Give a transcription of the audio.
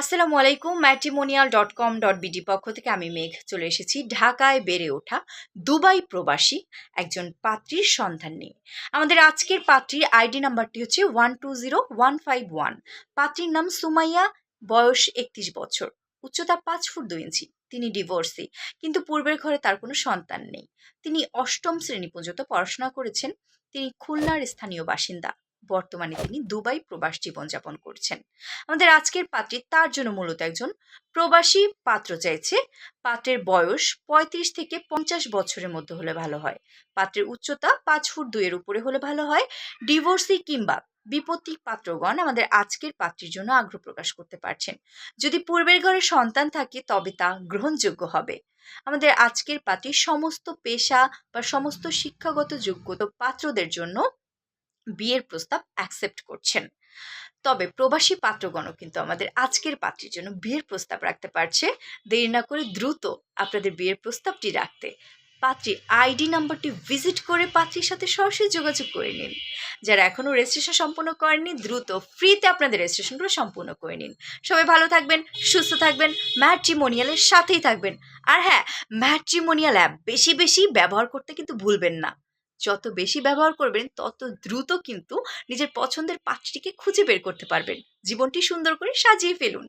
আসসালামু আলাইকুম matrimonial dot com dot BD পক্ষ থেকে আমি মেঘ চলে এসেছি ঢাকায় বেড়ে ওঠা দুবাই প্রবাসী একজন পাত্রীর সন্ধান নিয়ে। আমাদের আজকের পাত্রীর আইডি নাম্বারটি হচ্ছে one two zero one five one পাত্রীর নাম সুমাইয়া, বয়স একত্রিশ বছর, উচ্চতা পাঁচ ফুট দুই ইঞ্চি। তিনি ডিভোর্সি কিন্তু পূর্বের ঘরে তার কোনো সন্তান নেই। তিনি অষ্টম শ্রেণি পর্যন্ত পড়াশোনা করেছেন। তিনি খুলনার স্থানীয় বাসিন্দা। বর্তমানে তিনি দুবাই প্রবাস জীবনযাপন করছেন। আমাদের আজকের পাত্রী তার জন্য মূলত একজন প্রবাসী পাত্র চাইছে। পাত্রের বয়স পঁয়ত্রিশ থেকে পঞ্চাশ বছরের মধ্যে হলে ভালো হয়। পাত্রের উচ্চতা পাঁচ ফুট দুইয়ের উপরে হলে ভালো হয়। ডিভোর্সি কিংবা বিপত্তি পাত্রগণ আমাদের আজকের পাত্রীর জন্য আগ্রহ প্রকাশ করতে পারছেন। যদি পূর্বের ঘরে সন্তান থাকে, তবে তা গ্রহণযোগ্য হবে। আমাদের আজকের পাত্রী সমস্ত পেশা বা সমস্ত শিক্ষাগত যোগ্যতা পাত্রদের জন্য বিয়ের প্রস্তাব অ্যাকসেপ্ট করছেন। তবে প্রবাসী পাত্রগণও কিন্তু আমাদের আজকের পাত্রীর জন্য বিয়ের প্রস্তাব রাখতে পারছে। দেরি না করে দ্রুত আপনাদের বিয়ের প্রস্তাবটি রাখতে পাত্রী আইডি নাম্বারটি ভিজিট করে পাত্রীর সাথে সরাসরি যোগাযোগ করে নিন। যারা এখনও রেজিস্ট্রেশন সম্পূর্ণ করেননি, দ্রুত ফ্রিতে আপনাদের রেজিস্ট্রেশনগুলো সম্পূর্ণ করে নিন। সবাই ভালো থাকবেন, সুস্থ থাকবেন ম্যাট্রিমোনিয়ালের সাথেই থাকবেন। আর হ্যাঁ ম্যাট্রিমোনিয়াল অ্যাপ বেশি বেশি ব্যবহার করতে কিন্তু ভুলবেন না। যত বেশি ব্যবহার করবেন, তত দ্রুত কিন্তু নিজের পছন্দের পাত্রটিকে খুঁজে বের করতে পারবেন। জীবনটি সুন্দর করে সাজিয়ে ফেলুন।